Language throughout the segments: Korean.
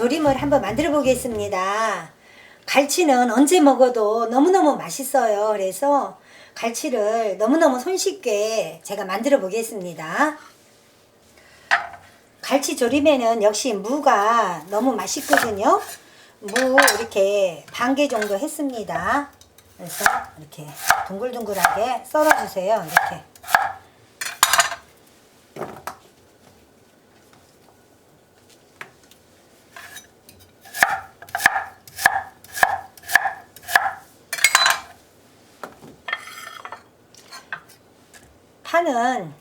조림을 한번 만들어 보겠습니다. 갈치는 언제 먹어도 너무너무 맛있어요. 그래서 갈치를 너무너무 손쉽게 제가 만들어 보겠습니다. 갈치 조림에는 역시 무가 너무 맛있거든요. 무 이렇게 반 개 정도 했습니다. 그래서 이렇게 둥글둥글하게 썰어주세요. 이렇게. 파는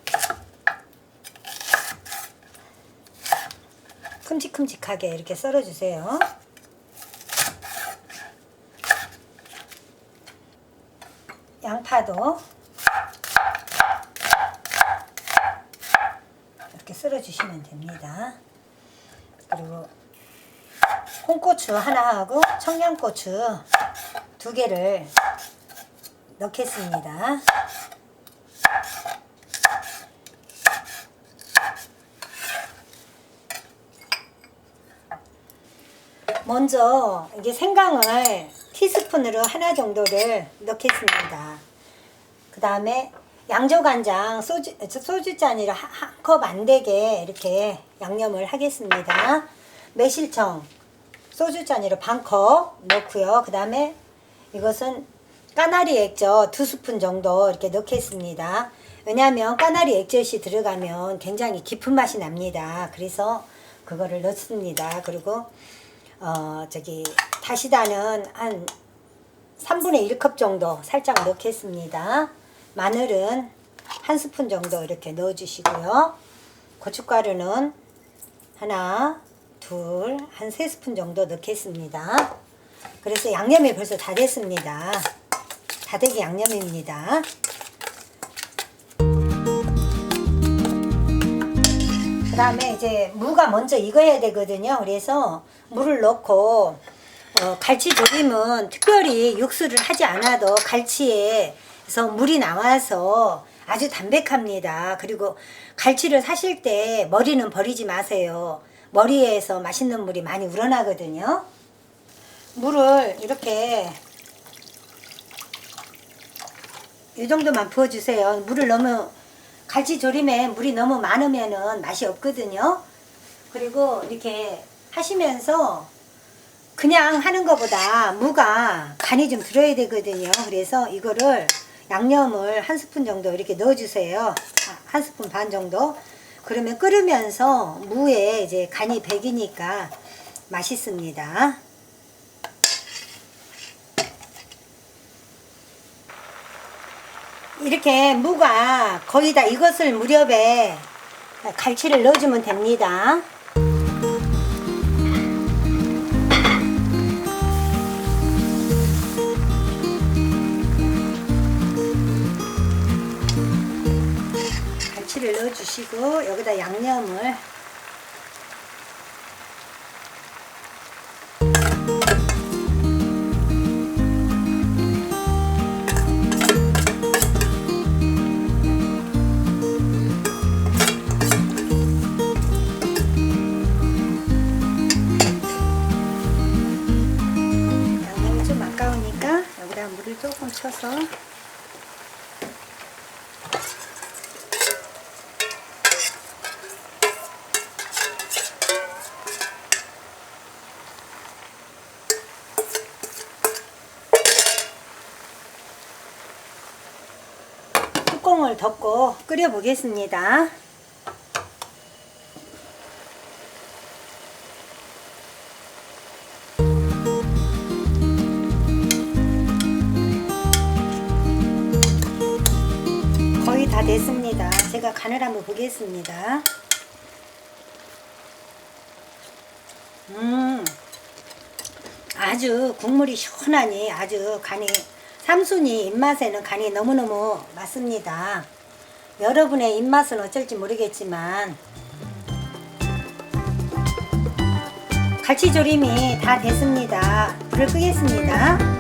큼직큼직하게 이렇게 썰어주세요. 양파도 이렇게 썰어주시면 됩니다. 그리고 홍고추 하나 하고 청양고추 두 개를 넣겠습니다. 먼저 이게 생강을 티스푼으로 하나 정도를 넣겠습니다. 그 다음에 양조간장 소주, 소주잔으로 한컵 안 되게 이렇게 양념을 하겠습니다. 매실청 소주잔으로 반컵 넣고요. 그 다음에 이것은 까나리 액젓 두 스푼 정도 이렇게 넣겠습니다. 왜냐하면 까나리 액젓이 들어가면 굉장히 깊은 맛이 납니다. 그래서 그거를 넣습니다. 그리고 어 저기 다시다는 한 3분의 1컵 정도 살짝 넣겠습니다. 마늘은 한 스푼 정도 이렇게 넣어주시고요. 고춧가루는 하나, 둘, 한 세 스푼 정도 넣겠습니다. 그래서 양념이 벌써 다 됐습니다. 다대기 양념입니다. 그 다음에 이제 무가 먼저 익어야 되거든요. 그래서 물을 넣고 어, 갈치 조림은 특별히 육수를 하지 않아도 갈치에서 물이 나와서 아주 담백합니다. 그리고 갈치를 사실 때 머리는 버리지 마세요. 머리에서 맛있는 물이 많이 우러나거든요. 물을 이렇게 이 정도만 부어주세요. 물을 너무 갈치 조림에 물이 너무 많으면은 맛이 없거든요. 그리고 이렇게 하시면서 그냥 하는 것보다 무가 간이 좀 들어야 되거든요. 그래서 이거를 양념을 한 스푼 정도 이렇게 넣어주세요. 아, 한 스푼 반 정도. 그러면 끓으면서 무에 이제 간이 배기니까 맛있습니다. 이렇게 무가 거의 다 익었을 무렵에 갈치를 넣어주면 됩니다. 갈치를 넣어주시고 여기다 양념을 조금 쳐서 뚜껑을 덮고 끓여 보겠습니다. 다 됐습니다. 제가 간을 한번 보겠습니다. 음, 아주 국물이 시원하니 아주 간이 삼순이 입맛에는 간이 너무너무 맞습니다. 여러분의 입맛은 어쩔지 모르겠지만 갈치조림이 다 됐습니다. 불을 끄겠습니다.